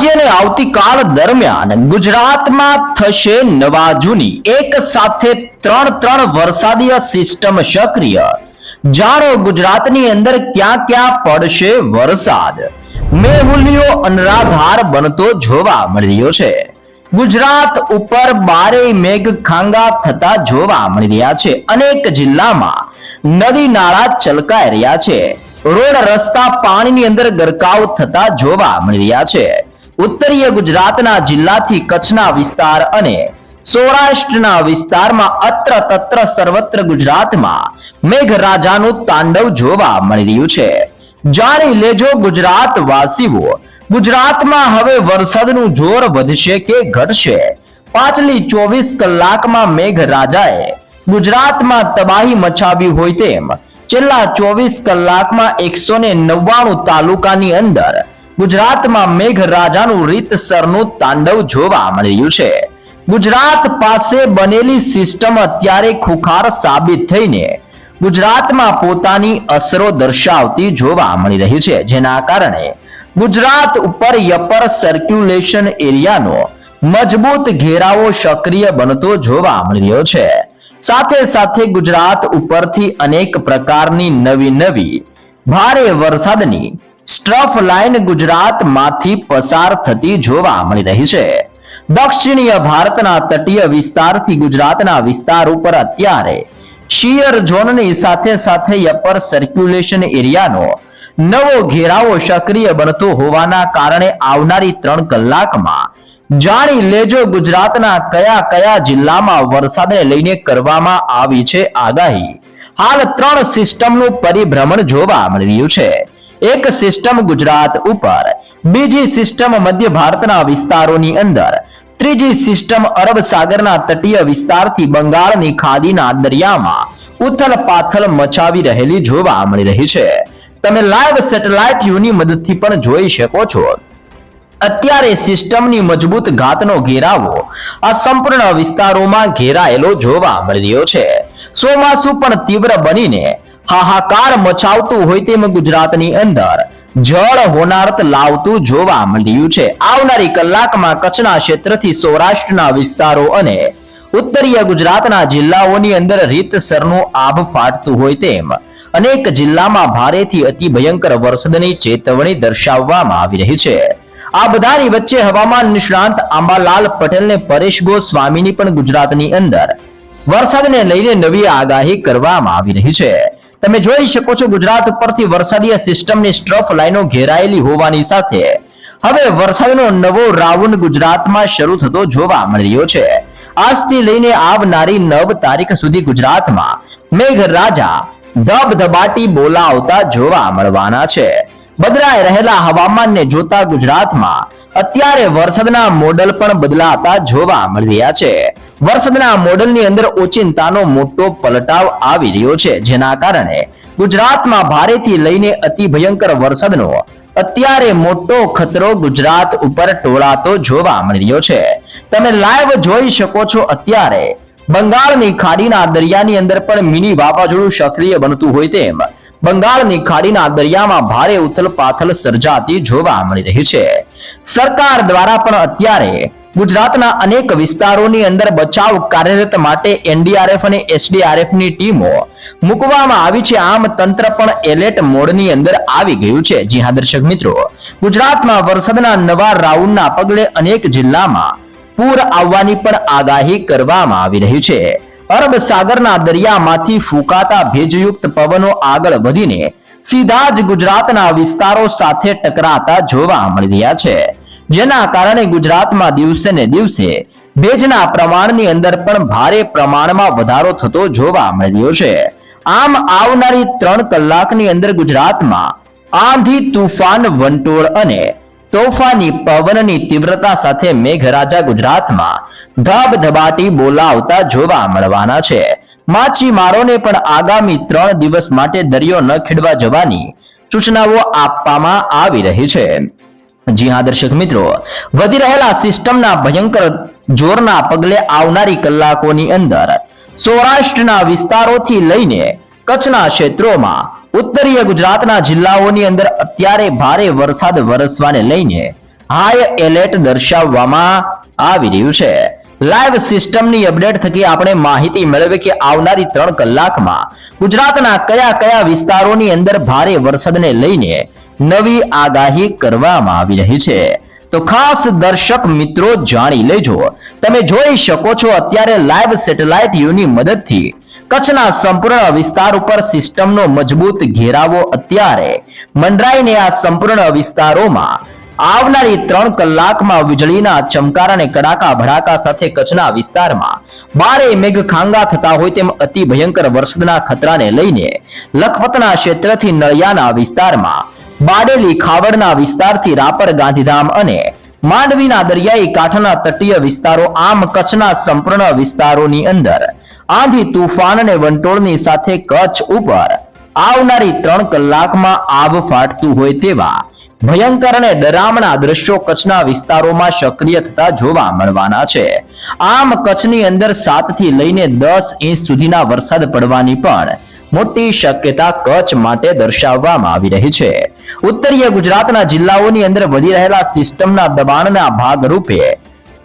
આજે અને આવતીકાલ દરમિયાન ગુજરાતમાં થશે નવા જૂની એક સાથે ત્રણ ત્રણ વરસાદીય સિસ્ટમ સક્રિય. જાણો ગુજરાતની અંદર ક્યાં ક્યાં પડશે વરસાદ. મેહુલિયો અનરાધાર બનતો જોવા મળી રહ્યો છે. ગુજરાત ઉપર બારે મેઘ ખાંગા થતા જોવા મળી રહ્યા છે. અનેક જિલ્લામાં નદી નાળા ચલકાઈ રહ્યા છે. રોડ રસ્તા પાણીની અંદર ગરકાવ થતા જોવા મળી રહ્યા છે. ઉત્તરીય ગુજરાતના જિલ્લાથી કચ્છના વિસ્તાર અને સૌરાષ્ટ્રના વિસ્તારમાં અત્ર તત્ર સર્વત્ર ગુજરાતમાં મેઘરાજાનું તાંડવ જોવા મળી રહ્યું છે. જાણી લેજો ગુજરાત વાસીઓ ગુજરાતમાં હવે વરસાદનું જોર વધશે કે ઘટશે? પાછલી ચોવીસ કલાકમાં મેઘરાજાએ ગુજરાતમાં તબાહી મચાવી હોય તેમ, છેલ્લા ચોવીસ કલાકમાં એકસો ને નવ્વાણું તાલુકાની અંદર ગુજરાતમાં મેઘરાજાનું રીતસરનું તાંડવ જોવા મળી રહ્યું છે. ગુજરાત પાસે બનેલી સિસ્ટમ અત્યારે ખુખાર સાબિત થઈને ગુજરાતમાં પોતાની અસરો દર્શાવતી જોવા મળી રહી છે. જેના કારણે ગુજરાત ઉપર યપર સર્ક્યુલેશન એરિયાનો મજબૂત ઘેરાવો સક્રિય બનતો જોવા મળી રહ્યો છે. સાથે સાથે ગુજરાત ઉપરથી અનેક પ્રકારની નવી નવી ભારે વરસાદની સ્ટ્રફ લાઇન ગુજરાતમાંથી પસાર થતી જોવા મળી રહી છે. દક્ષિણીય ભારતના તટીય વિસ્તારથી ગુજરાતના વિસ્તાર ઉપર અત્યારે શિયર ઝોનની સાથે સાથે અપર સર્ક્યુલેશન એરિયાનો નવો ઘેરાવો સક્રિય બનતો હોવાના કારણે આવનારી ત્રણ કલાકમાં જાણી લેજો ગુજરાતના કયા કયા જિલ્લામાં વરસાદને લઈને કરવામાં આવી છે આગાહી. હાલ ત્રણ સિસ્ટમનું પરિભ્રમણ જોવા મળી રહ્યું છે. એક સિસ્ટમ ગુજરાત ઉપર, બીજી સિસ્ટમ મધ્ય ભારતના વિસ્તારોની અંદર, ત્રીજી સિસ્ટમ અરબ સાગરના તટીય વિસ્તારથી બંગાળની ખાડીના દરિયામાં ઉથલ પાથલ મચાવી રહેલી જોવા મળી રહી છે. તમે લાઈવ સેટેલાઇટ યુની મદદથી પણ જોઈ શકો છો. અત્યારે સિસ્ટમની મજબૂત ઘાતનો ઘેરાવો આ સંપૂર્ણ વિસ્તારોમાં ઘેરાયેલો જોવા મળી રહ્યો છે. ચોમાસું પણ તીવ્ર બનીને હાહાકાર મચાવતું હોય તેમ ગુજરાતની અંદર. જળ હોનારત લાવતું જોવા મળ્યું છે. આવનારી કલાકમાં કચ્છના ક્ષેત્રથી સૌરાષ્ટ્રના વિસ્તારો અને ઉત્તરીય ગુજરાતના જિલ્લાઓની અંદર રીતસરનું આભ ફાટતું હોય તેમ. અનેક જિલ્લામાં ભારેથી અતિ ભયંકર વરસાદની ચેતવણી દર્શાવવામાં આવી રહી છે. આ બધાની વચ્ચે હવામાન નિષ્ણાંત આંબાલાલ પટેલને પરેશ ગોસ્વામીની પણ ગુજરાતની અંદર. વરસાદને લઈને નવી આગાહી કરવામાં આવી રહી છે. તમે જોઈ શકો છો ગુજરાત ઉપરથી વરસાદીય સિસ્ટમની સ્ટ્રફ લાઈનો ઘેરાયેલી હોવાની સાથે હવે વરસાદનો નવો રાઉન્ડ ગુજરાતમાં શરૂ થતો જોવા મળી રહ્યો છે. આજથી લઈને આવનારી નવ તારીખ સુધી ગુજરાતમાં મેઘરાજા ધબધબાટી બોલાવતા જોવા મળવાના છે. બદલાઈ રહેલા હવામાનને જોતા ગુજરાતમાં અત્યારે વરસાદના મોડલ પણ બદલાતા જોવા મળી રહ્યા છે. વરસાદના મોડલની અંદર ઓચિંતાનો મોટો પલટાવ આવી રહ્યો છે, જેના કારણે ગુજરાતમાં ભારેથી લઈને અતિ ભયંકર વરસાદનો અત્યારે મોટો ખતરો ગુજરાત ઉપર ટોળાતો જોવા મળી રહ્યો છે. તમે લાઈવ જોઈ શકો છો અત્યારે બંગાળની ખાડીના દરિયાની અંદર પણ મિની વાવાઝોડું સક્રિય બનતું હોય તેમ બંગાળની ખાડીના દરિયામાં ભારે ઉથલપાથલ સર્જાતી જોવા મળી રહી છે. સરકાર દ્વારા પણ અત્યારે ગુજરાતના અનેક વિસ્તારોની અંદર બચાવ કાર્યરત માટે એનડીઆરએફ અને એસડીઆરએફની ટીમો મૂકવામાં આવી છે. આમ તંત્ર પણ એલર્ટ મોડની અંદર આવી ગયું છે. જી હા, દર્શક મિત્રો, ગુજરાતમાં વરસાદના નવા રાઉન્ડના પગલે અનેક જિલ્લામાં પૂર આવવાની પણ આગાહી કરવામાં આવી રહી છે. અરબ સાગરના દરિયામાંથી ફૂંકાતા ભેજયુક્ત પવનો આગળ વધીને સીધા જ ગુજરાતના વિસ્તારો સાથે ટકરાતા જોવા મળી રહ્યા છે. જેના કારણે ગુજરાતમાં દિવસે ને દિવસે ભેજના પ્રમાણની અંદર પણ ભારે પ્રમાણમાં વધારો થતો જોવા મળ્યો છે. આમ આવનારી ત્રણ કલાકની અંદર ગુજરાતમાં આંધી, તુફાન, વંટોળ અને તોફાની પવનની તીવ્રતા સાથે મેઘરાજા ગુજરાતમાં ધબધબાટી બોલાવતા જોવા મળવાના છે. માછીમારોને પણ આગામી ત્રણ દિવસ માટે દરિયો ન ખેડવા જવાની સૂચનાઓ આપવામાં આવી રહી છે. જી હા, દર્શક મિત્રો, વધી રહેલા સિસ્ટમના ભયંકર જોરના પગલે આવનારી કલાકોની અંદર સૌરાષ્ટ્રના વિસ્તારોથી લઈને કચ્છના ક્ષેત્રોમાં, ઉત્તરીય ગુજરાતના જિલ્લાઓની અંદર અત્યારે ભારે વરસાદ વરસવાને લઈને હાઈ એલર્ટ દર્શાવવામાં આવી રહ્યું છે. લાઈવ સિસ્ટમની અપડેટ થકી આપણે માહિતી મેળવી કે આવનારી ત્રણ કલાકમાં ગુજરાતના કયા કયા વિસ્તારોની અંદર ભારે વરસાદને લઈને નવી આગાહી કરવામાં આવી રહી છે. તો ખાસ દર્શક મિત્રો જાણી લેજો. તમે જોઈ શકો છો અત્યારે લાઈવ સેટેલાઇટ યુની મદદથી કચ્છના સંપૂર્ણ વિસ્તાર ઉપર સિસ્ટમનો મજબૂત ઘેરાવો અત્યારે મંડરાઈને આ સંપૂર્ણ વિસ્તારોમાં આવનારી ત્રણ કલાકમાં વીજળીના ચમકાર અને કડાકા ભડાકા સાથે કચ્છના વિસ્તારમાં બારે મેઘ ખાંગા થતા હોય તેમ અતિ ભયંકર વરસાદના ખતરાને લઈને લખપતના ક્ષેત્રથી નળિયાના વિસ્તારમાં બાડેલી ખાવડના વિસ્તારથી રાપર, ગાંધીધામ અને માંડવીના દરિયાઈ કાંઠાના તટીય વિસ્તારો, આમ કચ્છના સંપૂર્ણ વિસ્તારોની અંદર આંધી તુફાન અને વંટોળની સાથે કચ્છ ઉપર આવનારી ત્રણ કલાકમાં આબ ફાટતું હોય તેવા ભયંકર અને ડરામણા દ્રશ્યો કચ્છના વિસ્તારોમાં સક્રિય થતા જોવા મળવાના છે. આમ કચ્છની અંદર સાતથી લઈને દસ ઇંચ સુધીના વરસાદ પડવાની પણ મોટી શક્યતા કચ્છ માટે દર્શાવવામાં આવી રહી છે. ઉત્તરીય ગુજરાતના જિલ્લાઓની અંદર વધી રહેલા સિસ્ટમના દબાણના ભાગરૂપે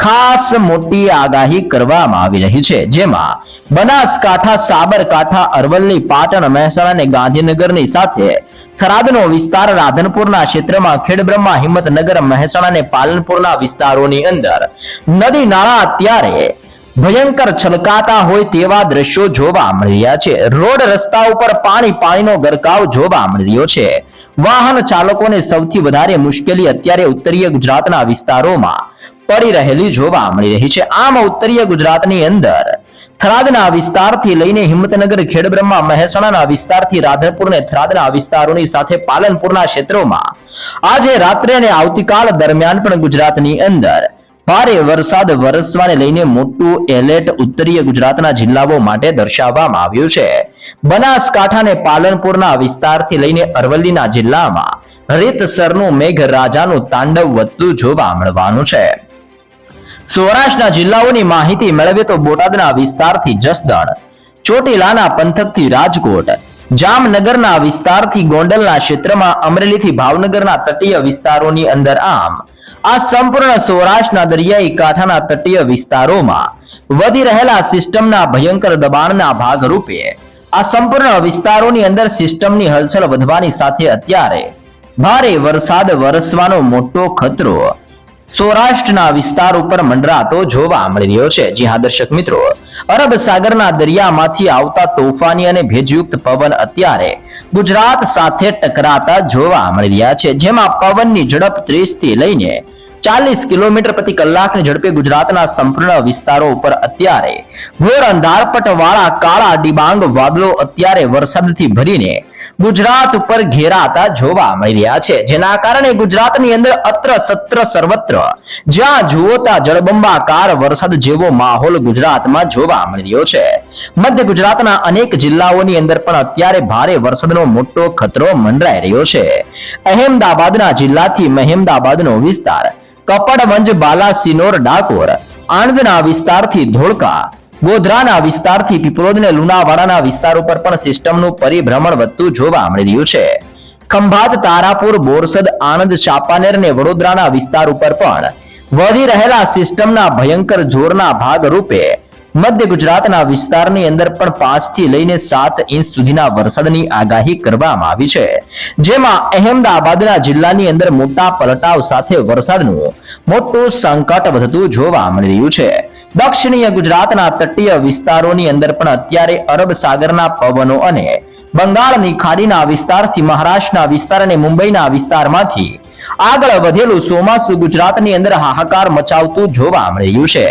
ખાસ મોટી આગાહી કરવામાં આવી રહી છે. જેમાં બનાસકાંઠા, સાબરકાંઠા, અરવલ્લી, પાટણ, મહેસાણા અને ગાંધીનગરની સાથે થરાદનો વિસ્તાર રાધનપુરના ક્ષેત્રમાં ખેડબ્રહ્મા હિંમતનગર, મહેસાણા અને પાલનપુરના વિસ્તારોની અંદર નદી નાળા અત્યારે ભયંકર છલકાતા હોય તેવા દ્રશ્યો જોવા મળી રહ્યા છે. રોડ રસ્તા ઉપર પાણી પાણીનો ગરકાવ જોવા મળી રહ્યો છે. વાહન ચાલકોને સૌથી વધારે મુશ્કેલી અત્યારે ઉત્તરીય ગુજરાતના વિસ્તારોમાં પડી રહેલી જોવા મળી રહી છે. આમ ઉત્તરીય ગુજરાતની અંદર થરાદના વિસ્તારથી લઈને હિંમતનગર, ખેડબ્રહ્મા, મહેસાણાના વિસ્તારથી રાધનપુર અને થરાદના વિસ્તારોની સાથે પાલનપુરના ક્ષેત્રોમાં આજે રાત્રે અને આવતીકાલ દરમિયાન પણ ગુજરાતની અંદર ભારે વરસાદ વરસવાને લઈને મોટું એલર્ટ ઉત્તરીય ગુજરાતના જિલ્લાઓ માટે દર્શાવવામાં આવ્યું છે. બનાસકાંઠા અને પાલનપુરના વિસ્તારથી લઈને અરવલ્લીના જિલ્લામાં રીતસરનું મેઘરાજાનું તાંડવ વધતું જોવા મળવાનું છે. સૌરાષ્ટ્રના જિલ્લાઓની માહિતી મેળવીએ તો બોટાદના વિસ્તારથી જસદણ, ચોટીલાના પંથકથી રાજકોટ, જામનગરના વિસ્તારથી ગોંડલના ક્ષેત્રમાં અમરેલીથી ભાવનગરના તટીય વિસ્તારોની અંદર આમ આ સંપૂર્ણ સૌરાષ્ટ્રના દરિયાઈ કાંઠાના તટીય વિસ્તારોમાં વધી રહેલા સિસ્ટમના ભયંકર દબાણના ભાગરૂપે આ સંપૂર્ણ વિસ્તારોની અંદર સિસ્ટમની હલચલ વધવાની સાથે અત્યારે ભારે વરસાદ વરસવાનો મોટો ખતરો સૌરાષ્ટ્રના વિસ્તાર ઉપર મંડરાતો જોવા મળી રહ્યો છે. જી હા, દર્શક મિત્રો, અરબ સાગરના દરિયામાંથી આવતા તોફાની અને ભેજયુક્ત પવન અત્યારે ગુજરાત સાથે ટકરાતા જોવા મળી રહ્યા છે, જેમાં પવનની ઝડપ 30 થી લઈને ચાલીસ કિલોમીટર પ્રતિ કલાકની ઝડપે ગુજરાતના સંપૂર્ણ વિસ્તારો ઉપર અત્યારે ઘોર અંધારપટ વાળા કાળા ડિબાંગ વાદળો અત્યારે વરસાદથી ભરીને ગુજરાત ઉપર ઘેરાતા જોવા મળી રહ્યા છે. જેના કારણે ગુજરાતની અંદર અત્ર સત્ર સર્વત્ર જ્યાં જુઓ ત્યાં જળબંબાકાર વરસાદ જેવો માહોલ ગુજરાતમાં જોવા મળી રહ્યો છે. મધ્ય ગુજરાતના અનેક જિલ્લાઓની અંદર પણ અત્યારે ભારે વરસાદનો મોટો ખતરો મંડરાઈ રહ્યો છે. અહેમદાબાદના જિલ્લાથી મહેમદાબાદનો વિસ્તાર કપડવંજ બાલાસિનોર ડાકોર, આણંદના વિસ્તારથી ધોળકા, ગોધરાના વિસ્તારથી પીપળોદ ને લુણાવાડાના વિસ્તાર ઉપર પણ સિસ્ટમનું પરિભ્રમણ વધતું જોવા મળી રહ્યું છે. ખંભાત, તારાપુર, બોરસદ, આણંદ, ચાપાનેર ને વડોદરાના વિસ્તાર ઉપર પણ વધી રહેલા સિસ્ટમના ભયંકર જોરના ભાગરૂપે મધ્ય ગુજરાતના વિસ્તારની અંદર પણ પાંચથી લઈને સાત ઇંચ સુધીના વરસાદની આગાહી કરવામાં આવી છે. જેમાં અહેમદાબાદના જિલ્લાની અંદર મોટા પલટાવ સાથે વરસાદનું મોટું સંકટ વધતું જોવા મળી રહ્યું છે. દક્ષિણીય ગુજરાતના તટીય વિસ્તારોની અંદર પણ અત્યારે અરબ સાગરના પવનો અને બંગાળની ખાડીના વિસ્તારથી મહારાષ્ટ્રના વિસ્તાર અને મુંબઈના વિસ્તારમાંથી આગળ વધેલું ચોમાસુ ગુજરાતની અંદર હાહાકાર મચાવતું જોવા મળ્યું છે.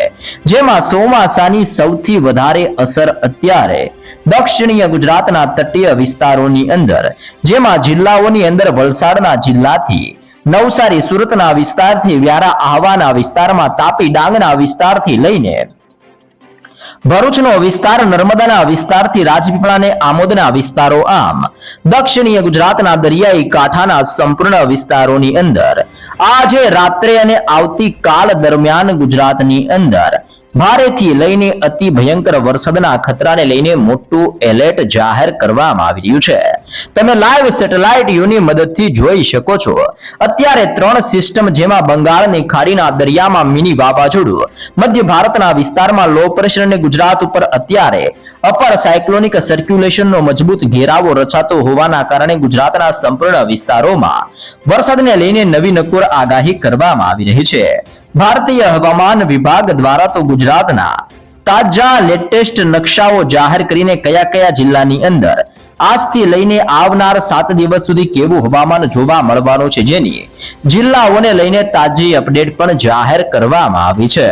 જેમાં ચોમાસાની સૌથી વધારે અસર અત્યારે દક્ષિણીય ગુજરાતના તટીય વિસ્તારોની અંદર, જેમાં જિલ્લાઓની અંદર વલસાડના જિલ્લાથી, નવસારી સુરતના વિસ્તારથી વ્યારા આહવાના વિસ્તારમાં, તાપી ડાંગના વિસ્તારથી લઈને ભરૂચનો વિસ્તાર નર્મદાના વિસ્તારથી રાજપીપળાને આમોદના વિસ્તારો આમ. દક્ષિણીય ગુજરાતના દરિયાઈ કાંઠાના સંપૂર્ણ વિસ્તારોની અંદર. આજે રાત્રે અને આવતીકાલ દરમિયાન ગુજરાતની અંદર. ભારેથી લઈને અતિ ભયંકર વરસાદના ખતરાને લઈને મોટું એલર્ટ જાહેર કરવામાં આવી રહ્યું છે. તમે લાઈવ સેટેલાઇટ યુની મદદથી જોઈ શકો છો. અત્યારે ત્રણ સિસ્ટમ જેમાં બંગાળની ખાડીના દરિયામાં મિની વાવાઝોડું, મધ્ય ભારતના વિસ્તારમાં લો પ્રેશર અને ગુજરાત ઉપર અત્યારે અપર સાયક્લોનિક સર્ક્યુલેશનનો મજબૂત ઘેરાવો રચાતો હોવાના કારણે ગુજરાતના સંપૂર્ણ વિસ્તારોમાં વરસાદને લઈને નવી નકોર આગાહી કરવામાં આવી રહી છે. ભારતીય હવામાન વિભાગ દ્વારા તો ગુજરાતના તાજા લેટેસ્ટ નકશાઓ જાહેર કરીને કયા કયા જિલ્લાની અંદર આજથી લઈને આવનાર સાત દિવસ સુધી કેવું હવામાન જોવા મળવાનું છે જેની જિલ્લાઓને લઈને તાજી અપડેટ પણ જાહેર કરવામાં આવી છે.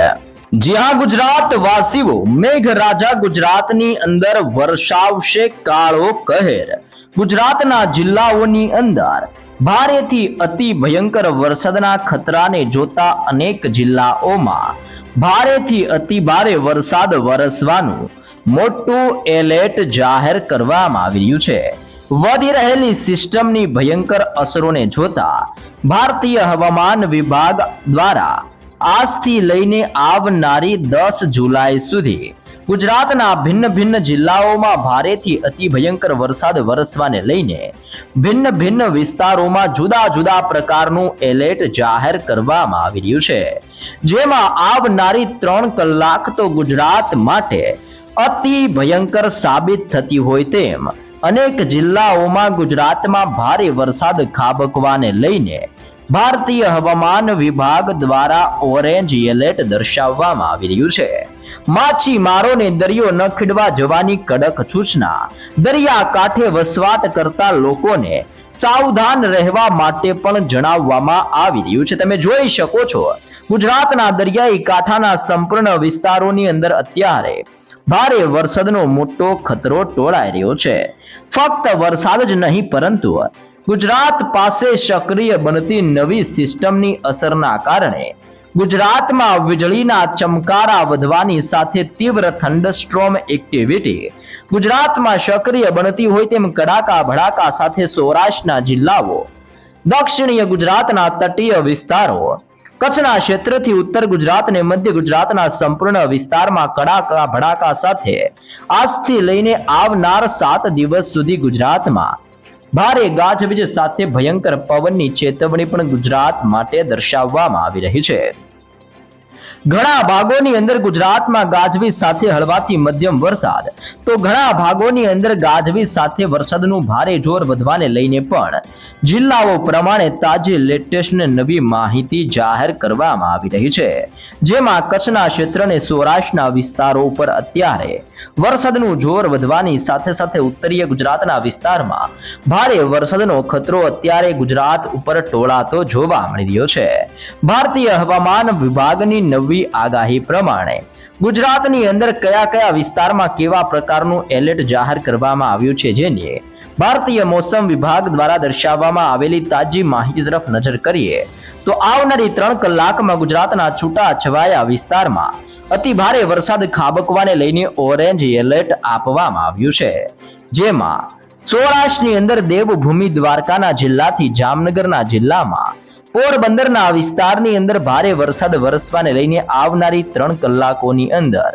જ્યાં ગુજરાત વાસીઓ, મેઘરાજા ગુજરાતની અંદર વર્ષાવશે કાળો કહેર. ગુજરાતના જિલ્લાઓની અંદર ભારેથી અતિ ભયંકર વરસાદના ખતરાને જોતા અનેક જિલ્લાઓમાં ભારેથી અતિ ભારે વરસાદ વરસવાનું મોટું એલર્ટ જાહેર કરવામાં આવી રહ્યું છે. વધી રહેલી સિસ્ટમની ભયંકર અસરોને જોતા ભારતીય હવામાન વિભાગ દ્વારા આજથી લઈને આવનારી દસ જુલાઈ સુધી ગુજરાતના ભિન્ન ભિન્ન જિલ્લાઓમાં ભારેથી અતિ ભયંકર વરસાદ વરસવાને લઈને ભિન્ન ભિન્ન વિસ્તારોમાં જુદા જુદા પ્રકારનું એલર્ટ જાહેર કરવામાં આવી રહ્યું છે. જેમાં આવનારી ત્રણ કલાક તો ગુજરાત માટે અતિ ભયંકર સાબિત થતી હોય તેમ. અનેક જિલ્લાઓમાં ગુજરાતમાં ભારે વરસાદ ખાબકવાને લઈને ભારતીય હવામાન વિભાગ દ્વારા ઓરેન્જ એલર્ટ દર્શાવવામાં આવી રહ્યું છે. માછીમારોને દરિયો ન ખેડવા જવાની કડક સૂચના, દરિયા કાંઠે વસવાટ કરતા લોકોને સાવધાન રહેવા માટે પણ જણાવવામાં આવી રહ્યું છે. તમે જોઈ શકો છો, ગુજરાતના દરિયાઈ કાંઠાના સંપૂર્ણ વિસ્તારોની અંદર અત્યારે ભારે વરસાદનો મોટો ખતરો ટોળાઈ રહ્યો છે. ફક્ત વરસાદ જ નહીં, પરંતુ ગુજરાત પાસે સક્રિય બનતી નવી સિસ્ટમની અસરના કારણે ગુજરાતમાં વીજળીના ચમકારા વધવાની સાથે તીવ્ર થંડસ્ટ્રોમ એક્ટિવિટી ગુજરાતમાં સક્રિય બનતી હોય તેમ કડાકા ભડાકા સાથે સૌરાષ્ટ્રના જિલ્લાઓ, દક્ષિણીય ગુજરાતના તટીય વિસ્તારો કચ્છના ક્ષેત્રથી ઉત્તર ગુજરાત અને મધ્ય ગુજરાતના સંપૂર્ણ વિસ્તારમાં કડાકા, ભડાકા સાથે આજથી લઈને આવનાર સાત દિવસ સુધી ગુજરાતમાં ભારે ગાજવીજ સાથે ભયંકર પવનની ચેતવણી પણ ગુજરાત માટે દર્શાવવામાં આવી રહી છે. ઘણા ભાગોની અંદર ગુજરાતમાં ગાજવીજ સાથે હળવાથી મધ્યમ વરસાદ. તો ઘણા ભાગોની અંદર ગાજવીજ સાથે વરસાદનું ભારે જોર વધવાને લઈને પણ જિલ્લાઓ પ્રમાણે તાજી લેટેસ્ટ નવી માહિતી જાહેર કરવામાં આવી રહી છે. જેમાં કચ્છના ક્ષેત્ર અને સૌરાષ્ટ્રના વિસ્તારો ઉપર અત્યારે વરસાદનું જોર વધવાની સાથે સાથે ઉત્તરીય ગુજરાતના વિસ્તારમાં ભારે વરસાદનો ખતરો અત્યારે ગુજરાત ઉપર ટોળાતો જોવા મળી રહ્યો છે. ભારતીય હવામાન વિભાગની નવી આગાહી પ્રમાણે ગુજરાતની અંદર કયા કયા વિસ્તારમાં કેવા પ્રકારનું એલર્ટ જાહેર કરવામાં આવ્યું છે જેની ભારતીય મોસમ વિભાગ દ્વારા દર્શાવવામાં આવેલી તાજી માહિતી તરફ નજર કરીએ, તો આવનારી ત્રણ કલાકમાં ગુજરાતના છૂટા છવાયા વિસ્તારમાં અતિ ભારે વરસાદ ખાબકવાને લઈને ઓરેન્જ એલર્ટ આપવામાં આવ્યું છે, જેમાં સૌરાષ્ટ્રની અંદર દેવભૂમિ દ્વારકાના જિલ્લાથી જામનગરના જિલ્લામાં પોરબંદરના વિસ્તારની અંદર ભારે વરસાદ વરસવાને લઈને આવનારી ત્રણ કલાકોની અંદર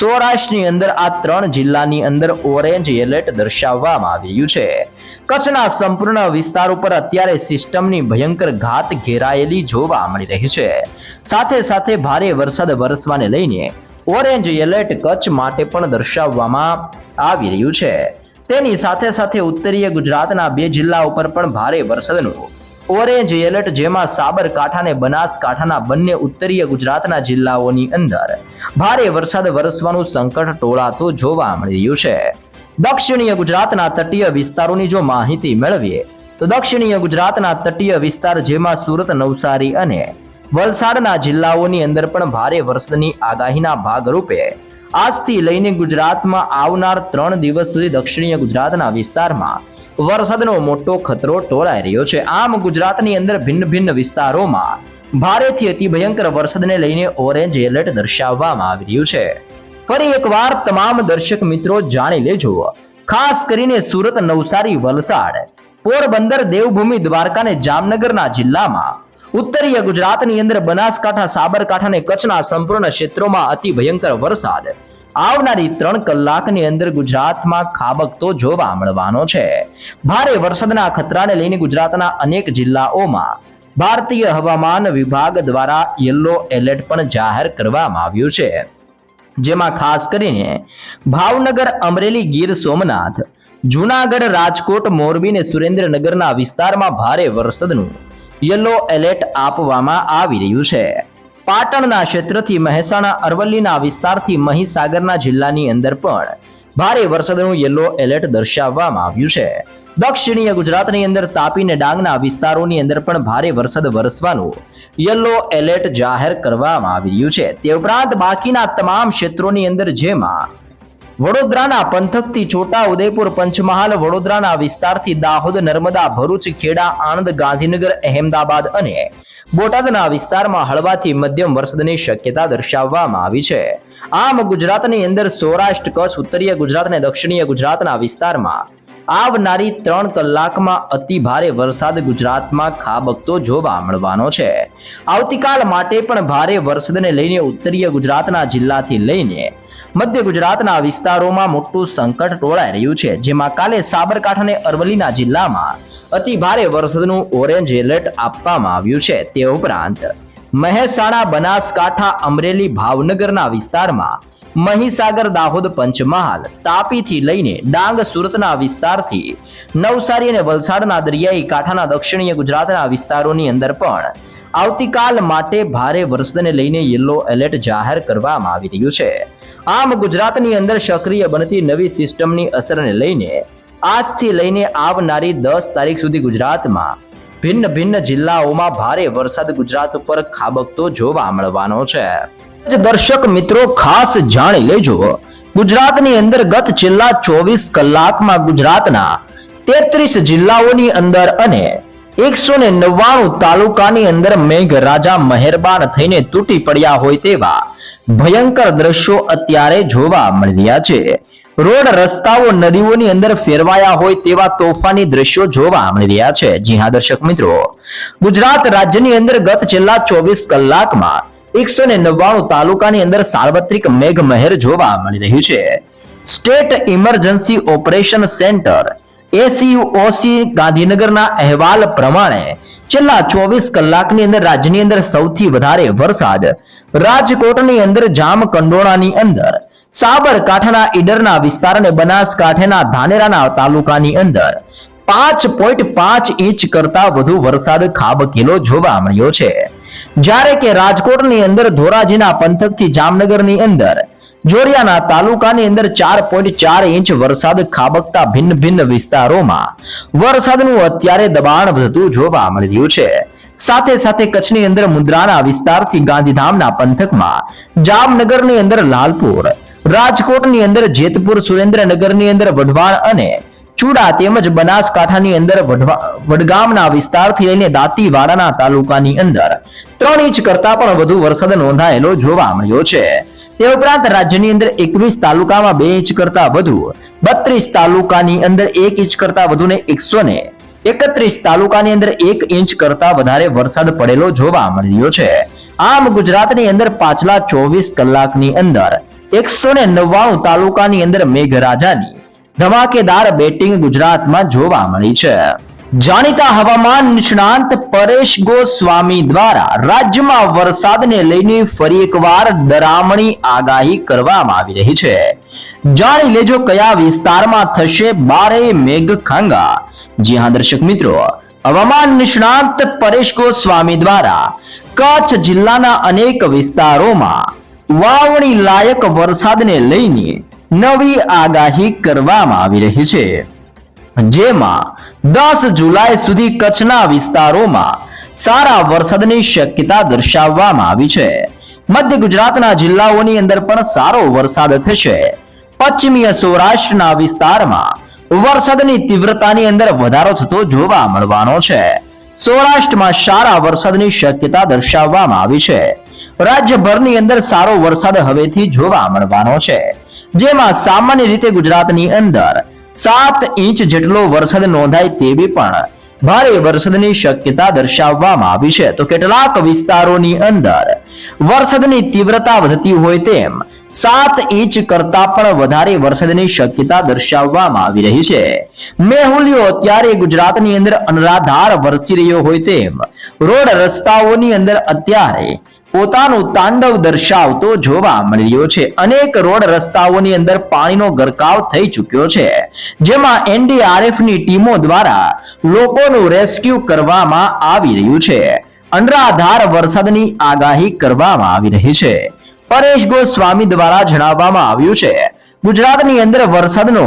સૌરાષ્ટ્રની અંદર આ ત્રણ જિલ્લાની અંદર ઓરેન્જ એલર્ટ દર્શાવવામાં આવ્યું છે. કચ્છના સંપૂર્ણ વિસ્તાર ઉપર અત્યારે સિસ્ટમની ભયંકર ઘાત ઘેરાયેલી જોવા મળી રહી છે. સાથે સાથે ભારે વરસાદ વરસવાને લઈને ઓરેન્જ એલર્ટ કચ્છ માટે પણ દર્શાવવામાં આવી રહ્યું છે. તેની સાથે સાથે ઉત્તરીય ગુજરાતના બે જિલ્લા ઉપર પણ ભારે વરસાદનું ઓરેન્જ એલર્ટ જેમાં સાબરકાંઠા અને બનાસકાંઠાના બંને ઉત્તરીય ગુજરાતના જિલ્લાઓની અંદર ભારે વરસાદ વરસવાનું સંકટ ટોળાતું જોવા મળી રહ્યું છે. દક્ષિણીય ગુજરાતના તટીય વિસ્તારોની જો માહિતી મેળવીએ, તો દક્ષિણીય ગુજરાતના તટીય વિસ્તાર જેમાં સુરત, નવસારી અને વલસાડના જિલ્લાઓની અંદર પણ ભારે વરસાદની આગાહીના ભાગરૂપે આજથી લઈને ગુજરાતમાં આવનાર ત્રણ દિવસ સુધી દક્ષિણીય ગુજરાતના વિસ્તારમાં વરસાદનો મોટો ખતરો ટોળાઈ રહ્યો છે. આમ ગુજરાતની અંદર ભિન્ન ભિન્ન વિસ્તારોમાં ભારેથી અતિ ભયંકર વરસાદને લઈને ઓરેન્જ એલર્ટ દર્શાવવામાં આવી રહ્યું છે. ફરી એકવાર તમામ દર્શક મિત્રો જાણી લેજો. ખાસ કરીને સુરત, નવસારી, વલસાડ, પોરબંદર, દેવભૂમિ, દ્વારકા અને જામનગરના જિલ્લામાં ઉત્તરીય ગુજરાતની અંદર બનાસકાંઠા, સાબરકાંઠા અને કચ્છના સંપૂર્ણ ક્ષેત્રોમાં અતિ ભયંકર વરસાદ આવનારી ત્રણ કલાકની અંદર ગુજરાતમાં ખાબકતો જોવા મળવાનો છે. ભારે વરસાદના ખતરાને લઈને ગુજરાતના અનેક જિલ્લાઓમાં ભારતીય હવામાન વિભાગ દ્વારા યલો એલર્ટ પણ જાહેર કરવામાં આવ્યું છે. જેમાં ખાસ કરીને ભાવનગર, અમરેલી, ગીર સોમનાથ, જુનાગઢ, રાજકોટ, મોરબી અને સુરેન્દ્રનગરના વિસ્તારમાં ભારે વરસાદનું યલો એલર્ટ આપવામાં આવી રહ્યું છે. પાટણના ક્ષેત્રથી મહેસાણા, અરવલ્લીના વિસ્તારથી મહીસાગરના જિલ્લાની અંદર પણ ભારે વરસાદનું યલો એલર્ટ દર્શાવવામાં આવ્યું છે. દક્ષિણીય ગુજરાતની અંદર તાપી અને ડાંગના વિસ્તારોની અંદર પણ ભારે વરસાદ વરસવાનું યલો એલર્ટ જાહેર કરવામાં આવી રહ્યું છે. તે ઉપરાંત બાકીના તમામ ક્ષેત્રોની અંદર જેમાં વડોદરાના પંથકથી છોટા ઉદયપુર પંચમહાલ, વડોદરાના વિસ્તારથી દાહોદ, નર્મદા, ભરૂચ, ખેડા, આણંદ, ગાંધીનગર, અહેમદાબાદ અને બોટાદના વિસ્તારમાં હળવાથી મધ્યમ વરસાદની શક્યતા દર્શાવવામાં આવી છે. આમ ગુજરાતની અંદર સૌરાષ્ટ્ર, કચ્છ, ઉત્તરીય ગુજરાત અને દક્ષિણીય ગુજરાતના વિસ્તારમાં આવનારી ત્રણ કલાકમાં અતિ ભારે વરસાદ ગુજરાતમાં ખાબકતો જોવા મળવાનો છે. આવતીકાલ માટે પણ ભારે વરસાદને લઈને ઉત્તરીય ગુજરાતના જિલ્લાથી લઈને મધ્ય ગુજરાતના વિસ્તારોમાં મોટું સંકટ ટોળાઈ રહ્યું છે. જેમાં કાલે સાબરકાંઠા અને અરવલ્લીના જિલ્લામાં અતિ ભારે વરસાદનું ઓરેન્જ એલર્ટ આપવામાં આવ્યું છે તે ઉપરાંત મહેસાણા, બનાસકાંઠા, અમરેલી, ભાવનગરના વિસ્તારમાં મહીસાગર, દાહોદ, પંચમહાલ તાપીથી લઈને ડાંગ, સુરતના વિસ્તારથી નવસારી અને વલસાડના દરિયાઈ કાંઠાના દક્ષિણીય ગુજરાતના વિસ્તારોની અંદર પણ આવતીકાલ માટે ભારે વરસાદને લઈને યલો એલર્ટ જાહેર કરવામાં આવી રહ્યું છે. આમ ગુજરાતની અંદર સક્રિય બનતી નવી સિસ્ટમની અસરને લઈને આજથી લઈને આવનારી દસ તારીખ સુધી ગુજરાતમાં ભિન્ન ભિન્ન જિલ્લાઓમાં ભારે વરસાદ ગુજરાત ઉપર ખાબકતો જોવા મળવાનો છે. દર્શક મિત્રો, ખાસ જાણી લેજો. ગુજરાતની અંદર ગત છેલ્લા ચોવીસ કલાકમાં ગુજરાતના તેત્રીસ જિલ્લાઓની અંદર અને એકસો ને નવ્વાણું તાલુકાની અંદર મેઘરાજા મહેરબાન થઈને તૂટી પડ્યા હોય તેવા ભયંકર દ્રશ્યો અત્યારે જોવા મળ્યા છે. રોડ, રસ્તાઓ, નદીઓની અંદર ફેરવાયા હોય તેવા તોફાની દ્રશ્યો જોવા મળી રહ્યા છે. જી હા, દર્શક મિત્રો. ગુજરાત રાજ્યની અંદર ગત છેલ્લા ચોવીસ કલાકમાં એકસો ને નવ્વાણું તાલુકાની અંદર સાર્વત્રિક મેઘમહેર જોવા મળી રહ્યું છે. સ્ટેટ ઇમરજન્સી ઓપરેશન સેન્ટર, એસીયુઓસી ગાંધીનગરના અહેવાલ પ્રમાણે છેલ્લા ચોવીસ કલાકની અંદર રાજ્યની અંદર સૌથી વધારે વરસાદ રાજકોટની અંદર જામકંડોળાની અંદર સાબરકાંઠાના ઈડરના વિસ્તાર અને બનાસકાંઠાના ધાનેરાના તાલુકાની અંદર પાંચ પોઈન્ટ પાંચ ઇંચ કરતા વધુ વરસાદ ખાબકેલો જોવા મળ્યો છે. જ્યારે કે રાજકોટની અંદર ધોરાજીના પંથકથી જામનગરની અંદર જોડિયાના તાલુકાની અંદર ચાર પોઈન્ટ ચાર ઇંચ વરસાદ ખાબકતા ભિન્ન ભિન્ન વિસ્તારોમાં વરસાદનું અત્યારે દબાણ વધતું જોવા મળી રહ્યું છે. સાથે સાથે કચ્છની અંદર મુદ્રાના વિસ્તારથી ગાંધીધામના પંથકમાં જામનગરની અંદર લાલપુર રાજકોટની અંદર, જેતપુર સુરેન્દ્રનગરની અંદર વઢવાણ અને ચૂડા તેમજ બનાસકાંઠાની અંદર વડગામના વિસ્તારથી લઈને દાંતીવાડાના તાલુકાની અંદર ત્રણ ઇંચ કરતા પણ વધુ વરસાદ નોંધાયેલો જોવા મળ્યો છે. તે ઉપરાંત રાજ્યની અંદર એકવીસ તાલુકામાં બે ઇંચ કરતા વધુ, બત્રીસ તાલુકાની અંદર એક ઇંચ કરતા વધુ ને એકસો ને એકત્રીસ તાલુકાની અંદર એક ઇંચ કરતા વધારે વરસાદ પડેલો જોવા મળ્યો છે. આમ ગુજરાતની અંદર પાછલા ચોવીસ કલાકની અંદર એકસો ને નવ્વાણું તાલુકાની અંદર મેઘરાજાની ધમાકેદાર બેટિંગ ગુજરાતમાં જોવા મળી છે. જાણીતા હવામાન નિષ્ણાંત પરેશ ગોસ્વામી દ્વારા રાજ્યમાં વરસાદને લઈને ફરી એકવાર ડરામણી આગાહી કરવામાં આવી રહી છે. જાણી લેજો કયા વિસ્તારમાં થશે બારે મેઘ ખાંગા જી હા, દર્શક મિત્રો, હવામાન નિષ્ણાંત પરેશ ગોસ્વામી દ્વારા કચ્છ જિલ્લાના અનેક વિસ્તારોમાં વાવણી લાયક વરસાદને લઈને નવી આગાહી કરવામાં આવી રહી છે. જેમાં દસ જુલાઈ સુધી કચ્છના વિસ્તારોમાં સારા વરસાદની શક્યતા દર્શાવવામાં આવી છે. મધ્ય ગુજરાતના જિલ્લાઓની અંદર પણ સારો વરસાદ થશે. પશ્ચિમીય સૌરાષ્ટ્રના વિસ્તારમાં વરસાદની તીવ્રતાની અંદર વધારો થતો જોવા મળવાનો છે. સૌરાષ્ટ્રમાં સારા વરસાદની શક્યતા દર્શાવવામાં આવી છે. રાજ્યભરની અંદર સારો વરસાદ હવેથી જોવા મળવાનો છે. જેમાં સામાન્ય રીતે ગુજરાતની અંદર સાત ઇંચ જેટલો વરસાદ નોંધાય તેવી પણ ભારે વરસાદની શક્યતા દર્શાવવામાં આવી છે. તો કેટલાક વિસ્તારોની અંદર વરસાદની તીવ્રતા વધતી હોય તેમ સાત ઇંચ કરતા પણ વધારે વરસાદની શક્યતા દર્શાવવામાં આવી રહી છે. મેહુલિયો અત્યારે ગુજરાતની અંદર અનરાધાર વરસી રહ્યો હોય તેમ રોડ રસ્તાઓની અંદર અત્યારે પોતાનું તાંડવ દર્શાવતો જોવા મળી છે. અનેક રોડ રસ્તાઓની અંદર પાણીનો ગરકાવ થઈ ચૂક્યો છે. જેમાં એનડીઆરએફની ટીમો દ્વારા લોકોનું રેસ્ક્યુ કરવામાં આવી રહ્યું છે. અનરાધાર વરસાદની આગાહી કરવામાં આવી રહી છે. પરેશ ગોસ્વામી દ્વારા જણાવવામાં આવ્યું છે. ગુજરાતની અંદર વરસાદનો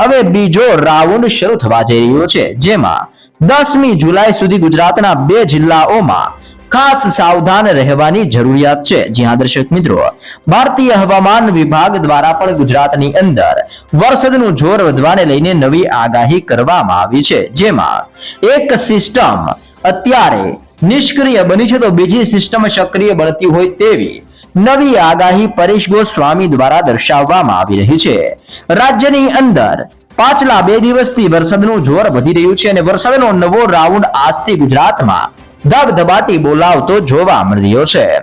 હવે બીજો રાઉન્ડ શરૂ થવા જઈ રહ્યો છે. જેમાં દસમી જુલાઈ સુધી ગુજરાતના બે જિલ્લાઓમાં ખાસ સાવધાન રહેવાની જરૂરિયાત છે. જ્યાં દર્શક મિત્રો. ભારતીય હવામાન વિભાગ દ્વારા પણ ગુજરાતની અંદર વરસાદનું જોર વધવાને લઈને નવી આગાહી કરવામાં આવી છે. જેમાં એક સિસ્ટમ અત્યારે નિષ્ક્રિય બની છે તો બીજી સિસ્ટમ સક્રિય બનતી હોય તેવી નવી આગાહી પરેશ ગોસ્વામી દ્વારા દર્શાવવામાં આવી રહી છે. રાજ્યની અંદર પાછલા બે દિવસથી વરસાદનું જોર વધી રહ્યું છે અને વરસાદનો નવો રાઉન્ડ આજથી ગુજરાતમાં ધબધબાટી બોલાવતો જોવા મળ્યો છે.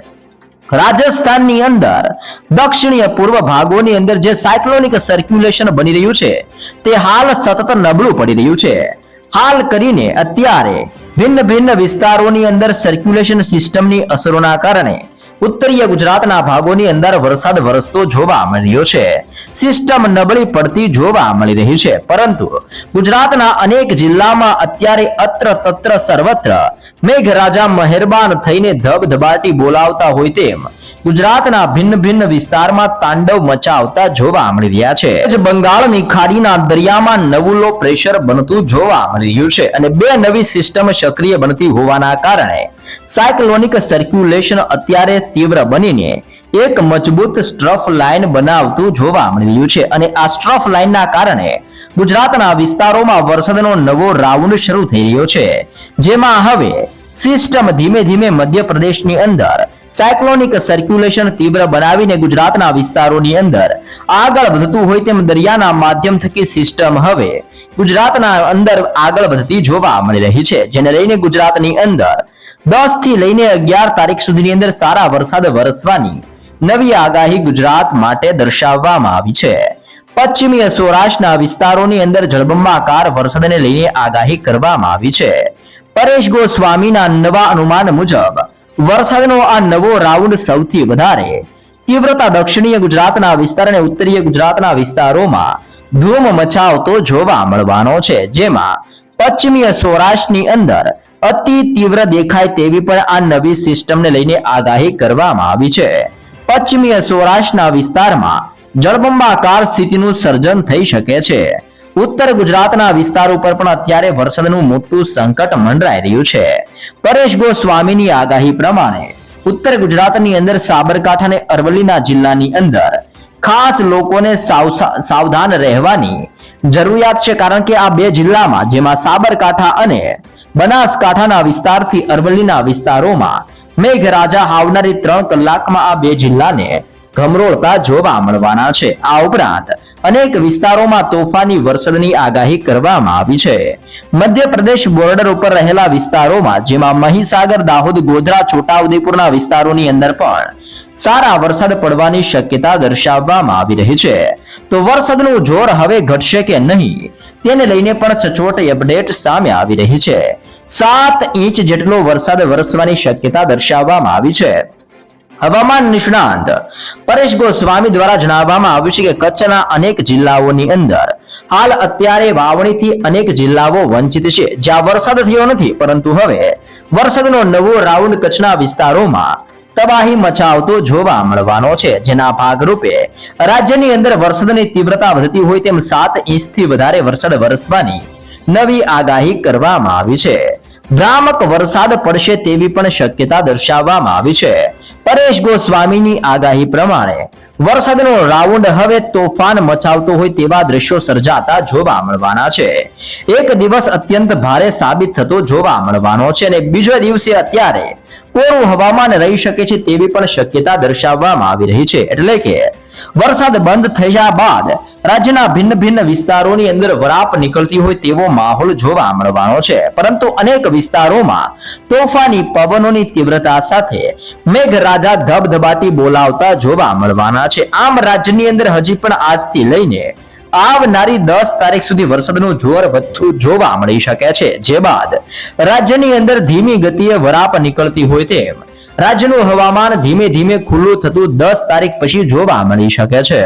રાજસ્થાનની અંદર, દક્ષિણીય પૂર્વ ભાગોની અંદર જે સાયક્લોનિક સર્ક્યુલેશન બની રહ્યું છે, તે હાલ સતત નબળું પડી રહ્યું છે. હાલ કરીને અત્યારે ભિન્ન ભિન્ન વિસ્તારોની અંદર સર્ક્યુલેશન સિસ્ટમની અસરોના કારણે ઉત્તરીય ગુજરાતના ભાગોની અંદર વરસાદ વરસતો જોવા મળ્યો છે. સિસ્ટમ નબળી પડતી જોવા મળી રહી છે. પરંતુ ગુજરાતના અનેક જિલ્લામાં અત્યારે અત્ર તત્ર સર્વત્ર મેઘરાજા મહેરબાન થઈને ધબધબાટી બોલાવતા હોય તેમ ગુજરાતના ભિન્ન ભિન્ન વિસ્તારમાં તાંડવ મચાવતા જોવા મળી રહ્યા છે. જ બંગાળની ખાડીના દરિયામાં નવું પ્રેશર બનતું જોવા મળી રહ્યું છે અને બે નવી સિસ્ટમ સક્રિય બનતી હોવાના કારણે સાયક્લોનિક સર્ક્યુલેશન અત્યારે તીવ્ર બનીને એક મજબૂત સ્ટ્રફ લાઇન બનાવતું જોવા મળી છે અને આ સ્ટ્રફ લાઇનના કારણે ગુજરાતના વિસ્તારોમાં વરસાદનો નવો રાઉન્ડ શરૂ થઈ રહ્યો છે. જેમાં હવે સિસ્ટમ ધીમે ધીમે મધ્યપ્રદેશની અંદર સાયક્લોનિક સર્ક્યુલેશન તીવ્ર બનાવીને ગુજરાતના વિસ્તારોની અંદર આગળ વધતું હોય તેમ દરિયાના માધ્યમ થકી સિસ્ટમ હવે ગુજરાતના અંદર આગળ વધતી જોવા મળી રહી છે. જેને લઈને ગુજરાતની અંદર દસથી લઈને અગિયાર તારીખ સુધીની અંદર સારા વરસાદ વરસવાની નવી આગાહી ગુજરાત માટે દર્શાવવામાં આવી છે. પશ્ચિમીય સૌરાષ્ટ્રના વિસ્તારોની અંદર જળબંબાકાર વરસાદને લઈને આગાહી કરવામાં આવી છે. પરેશ ગોસ્વામીના નવા અનુમાન મુજબ, વરસાદનો આ નવો રાઉન્ડ સૌથી વધારે તીવ્રતા દક્ષિણીય ગુજરાતના વિસ્તાર અને ઉત્તરીય ગુજરાતના વિસ્તારોમાં ધૂમ મચાવતો જોવા મળવાનો છે. જેમાં પશ્ચિમીય સૌરાષ્ટ્રની અંદર અતિ તીવ્ર દેખાય તેવી પણ આ નવી સિસ્ટમને લઈને આગાહી કરવામાં આવી છે. પશ્ચિમીય સૌરાષ્ટ્રના વિસ્તારમાં જળબંબાકાર સ્થિતિનું સર્જન થઈ શકે છે. ઉત્તર ગુજરાતના વિસ્તાર ઉપર પણ અત્યારે વરસાદનું મોટું સંકટ મંડરાઈ રહ્યું છે. પરેશ ગોસ્વામીની આગાહી પ્રમાણે ઉત્તર ગુજરાતની અંદર સાબરકાંઠા અને અરવલ્લીના જિલ્લાની અંદર ખાસ લોકોને સાવ- સાવધાન રહેવાની જરૂરિયાત છે. કારણ કે આ બે જિલ્લામાં જેમાં સાબરકાંઠા અને બનાસકાંઠાના વિસ્તારથી અરવલ્લીના વિસ્તારોમાં મેઘરાજા આવનારી ત્રણ કલાકમાં આ બે જિલ્લાને ગમરોળતા જોવા મળવાના છે. આ ઉપરાંત અનેક વિસ્તારોમાં તોફાની વરસાદની આગાહી કરવામાં આવી છે. મધ્યપ્રદેશ બોર્ડર ઉપર રહેલા વિસ્તારોમાં, જેમાં મહીસાગર, દાહોદ, ગોધરા, છોટાઉદેપુરના વિસ્તારોની અંદર પણ સારા વરસાદ પડવાની શક્યતા દર્શાવવામાં આવી રહી છે. તો વરસાદનું જોર હવે ઘટશે કે નહીં? તેને લઈને પણ સચોટ અપડેટ સામે આવી રહી છે. સાત ઇંચ જેટલો વરસાદ વરસવાની શક્યતા દર્શાવવામાં આવી છે. હવામાન નિષ્ણાંત પરેશ ગોસ્વામી દ્વારા જણાવવામાં આવ્યું છે કે કચ્છના અનેક જિલ્લાઓની અંદર હાલ અત્યારે વાવણીથી અનેક જિલ્લાઓ વંચિત છે. જ્યાં વરસાદ થયો નથી, પરંતુ હવે વરસાદનો નવો રાઉન્ડ કચ્છના વિસ્તારોમાં તબાહી મચાવતો જોવા મળવાનો છે. જેના ભાગરૂપે રાજ્યની અંદર વરસાદની તીવ્રતા વધતી હોય તેમ સાત ઇંચથી વધારે વરસાદ વરસવાની નવી આગાહી કરવામાં આવી છે. ભ્રામક વરસાદ પડશે તેવી પણ શક્યતા દર્શાવવામાં આવી છે. પરેશ ગોસ્વામીની આગાહી પ્રમાણે, વરસાદનો રાઉન્ડ હવે તોફાન મચાવતો હોય તેવા દ્રશ્યો સર્જાતા જોવા મળવાના છે. એક દિવસ અત્યંત ભારે સાબિત થતો જોવા મળવાનો છે અને બીજો દિવસે અત્યારે કોરું હવામાન રહી શકે છે તેવી પણ શક્યતા દર્શાવવામાં આવી રહી છે. એટલે કે, વરસાદ બંધ થયા બાદ રાજ્યના ભિન્ન ભિન્ન વિસ્તારોની અંદર વરાપ નીકળતી હોય તેવો માહોલ જોવા મળવાનો છે. પરંતુ અનેક વિસ્તારોમાં તોફાની પવનોની તીવ્રતા સાથે મેઘરાજા ધબધબાટી બોલાવતા જોવા મળવાના છે. આમ રાજ્યની અંદર હજી પણ આજથી લઈને આવનારી દસ તારીખ સુધી વરસાદનું જોર વધતું જોવા મળી શકે છે. જે બાદ રાજ્યની અંદર ધીમી ગતિએ વરાપ નીકળતી હોય તેમ રાજ્યનું હવામાન ધીમે ધીમે ખુલ્લું થતું દસ તારીખ પછી જોવા મળી શકે છે.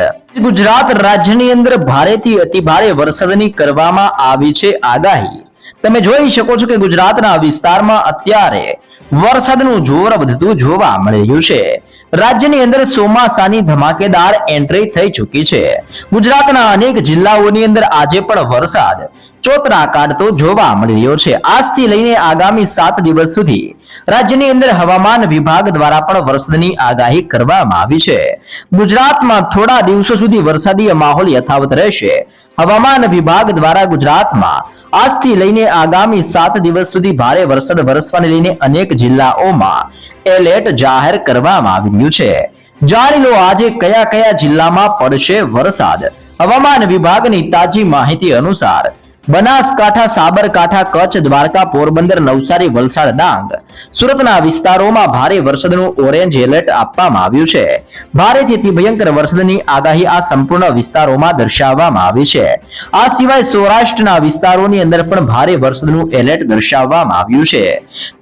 ગુજરાત રાજ્યની અંદર ભારેથી અતિ ભારે વરસાદની કરવામાં આવી છે આગાહી. તમે જોઈ શકો છો કે ગુજરાતના વિસ્તારમાં અત્યારે વરસાદનું જોર વધતું જોવા મળી રહ્યું છે. રાજ્યની અંદર ચોમાસાની ધમાકેદાર એન્ટ્રી થઈ ચૂકી છે. ગુજરાતના અનેક જિલ્લાઓની અંદર આજે પણ વરસાદ ચોતરા કાઢતો જોવા મળી રહ્યો છે. આજથી લઈને આગામી સાત દિવસ સુધી રાજ્યની અંદર હવામાન વિભાગ દ્વારા પણ વરસાદની આગાહી કરવામાં આવી છે. ગુજરાતમાં થોડા દિવસો સુધી વરસાદી માહોલ યથાવત રહેશે. હવામાન વિભાગ દ્વારા ગુજરાતમાં આજથી લઈને આગામી સાત દિવસ સુધી ભારે વરસાદ વરસવાને લઈને અનેક જિલ્લાઓમાં એલર્ટ જાહેર કરવામાં આવ્યું છે. જાણી લો આજે કયા કયા જિલ્લામાં પડશે વરસાદ. હવામાન વિભાગની તાજી માહિતી અનુસાર બનાસકાંઠા, સાબરકાંઠા, કચ્છ, દ્વારકા, પોરબંદર, નવસારી, વલસાડ, ડાંગ. સુરતના વિસ્તારોમાં ભારે વરસાદનું ઓરેન્જ એલર્ટ આપવામાં આવ્યું છે. ભારેથી અતિ ભયંકર વરસાદની આગાહી આ સંપૂર્ણ વિસ્તારોમાં દર્શાવવામાં આવી છે. આ સિવાય સૌરાષ્ટ્રના વિસ્તારોની અંદર પણ ભારે વરસાદનું એલર્ટ દર્શાવવામાં આવ્યું છે.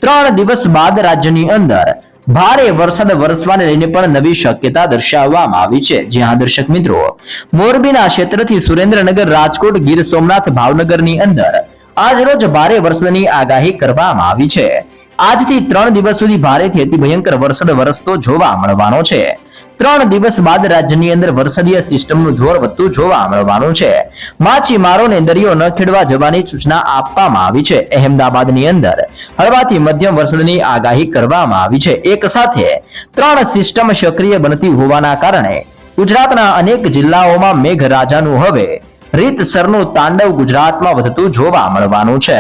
ત્રણ દિવસ બાદ રાજ્યની અંદર ભારે વરસાદ વરસવાને લઈને પણ નવી શક્યતા દર્શાવવામાં આવી છે. જ્યાં દર્શક મિત્રો, મોરબીના ક્ષેત્રથી સુરેન્દ્રનગર, રાજકોટ, ગીર સોમનાથ, ભાવનગરની અંદર આજ રોજ ભારે વરસાદની આગાહી કરવામાં આવી છે. આજથી ત્રણ દિવસ સુધી ભારેથી અતિ ભયંકર વરસાદ વરસતો જોવા મળવાનો છે. ત્રણ દિવસ બાદ રાજ્યની અંદર વરસાદીય સિસ્ટમનું જોર વધતું જોવા મળવાનું છે. માછીમારોને દરિયો ન ખેડવા જવાની સૂચના આપવામાં આવી છે. અહેમદાબાદની અંદર હળવાથી મધ્યમ વરસાદની આગાહી કરવામાં આવી છે. એક સાથે ત્રણ સિસ્ટમ સક્રિય બનતી હોવાના કારણે ગુજરાતના અનેક જિલ્લાઓમાં મેઘરાજાનું હવે રીતસરનું તાંડવ ગુજરાતમાં વધતું જોવા મળવાનું છે.